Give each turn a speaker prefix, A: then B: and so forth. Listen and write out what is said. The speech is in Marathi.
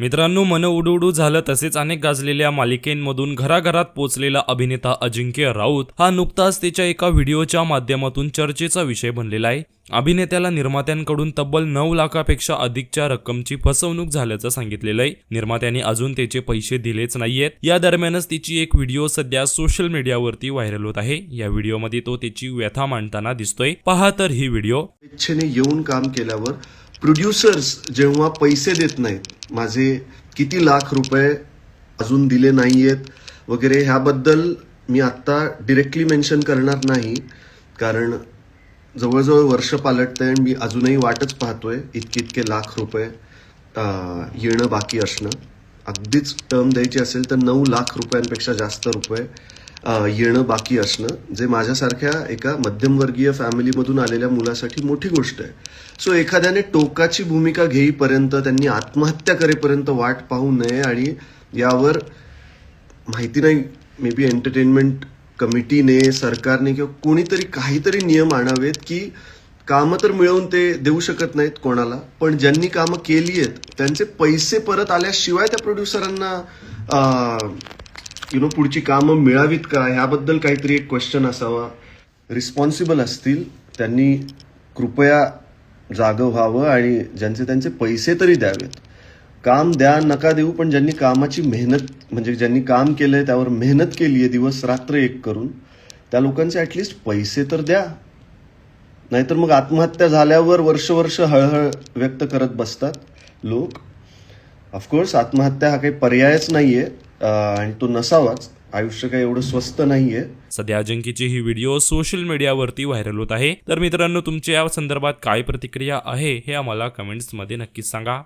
A: मित्रांनो मन उडूडू झालं तसेच अनेक गाजलेल्या मालिकेंमधून घराघरात पोचलेला अभिनेता अजिंक्य राऊत हा नुकताच त्याच्या एका व्हिडिओच्या माध्यमातून चर्चेचा विषय बनलेला आहे. अभिनेत्याला निर्मात्यांकडून तब्बल नऊ लाखापेक्षा अधिकच्या रक्कमची फसवणूक झाल्याचं सांगितलेलं आहे. निर्मात्यांनी अजून त्याचे पैसे दिलेच नाहीयेत. या दरम्यानच तिची एक व्हिडिओ सध्या सोशल मीडियावरती व्हायरल होत आहे. या व्हिडिओमध्ये तो त्याची व्यथा मांडताना दिसतोय. पहा तर ही व्हिडिओ.
B: इच्छेने येऊन काम केल्यावर प्रोड्युसर्स जेव्हा पैसे देत नाहीत माझे किती लाख रुपये अजून दिले नाही आहेत वगैरे ह्याबद्दल मी आत्ता डिरेक्टली मेन्शन करणार नाही. कारण जवळजवळ वर्ष पालटतंय आणि मी अजूनही वाटच पाहतोय इतके इतके लाख रुपये येणं बाकी असणं. अगदीच टर्म द्यायची असेल तर नऊ लाख रुपयांपेक्षा जास्त रुपये येणं बाकी असणं जे माझ्यासारख्या एका मध्यमवर्गीय फॅमिलीमधून आलेल्या मुलासाठी मोठी गोष्ट आहे. सो एखाद्याने टोकाची भूमिका घेईपर्यंत त्यांनी आत्महत्या करेपर्यंत वाट पाहू नये आणि यावर माहिती नाही मे बी एंटरटेनमेंट कमिटीने सरकारने किंवा कोणीतरी काहीतरी नियम आणावेत की कामं तर मिळवून ते देऊ शकत नाहीत कोणाला पण ज्यांनी कामं केली आहेत त्यांचे पैसे परत आल्याशिवाय त्या प्रोड्युसरांना यु नो पुढची कामं मिळावीत का? ह्याबद्दल काहीतरी एक क्वेश्चन असावा. रिस्पॉन्सिबल असतील त्यांनी कृपया जागं व्हावं आणि ज्यांचे त्यांचे पैसे तरी द्यावेत. काम द्या नका देऊ पण ज्यांनी कामाची मेहनत म्हणजे ज्यांनी काम केलंय त्यावर मेहनत केली आहे दिवस रात्र एक करून त्या लोकांचे ॲटलिस्ट पैसे तर द्या. नाहीतर मग आत्महत्या झाल्यावर वर्ष वर्ष हळहळ व्यक्त करत बसतात लोक. ऑफकोर्स आत्महत्या हा काही पर्यायच नाही आहे आणि तो नसावाच. आयुष्य काही एवढं स्वस्त नाहीये.
A: सध्या अजिंक्यची ही व्हिडिओ सोशल मीडियावरती व्हायरल होत आहे. तर मित्रांनो तुमच्या या संदर्भात काय प्रतिक्रिया आहे हे आम्हाला कमेंट्समध्ये नक्कीच सांगा.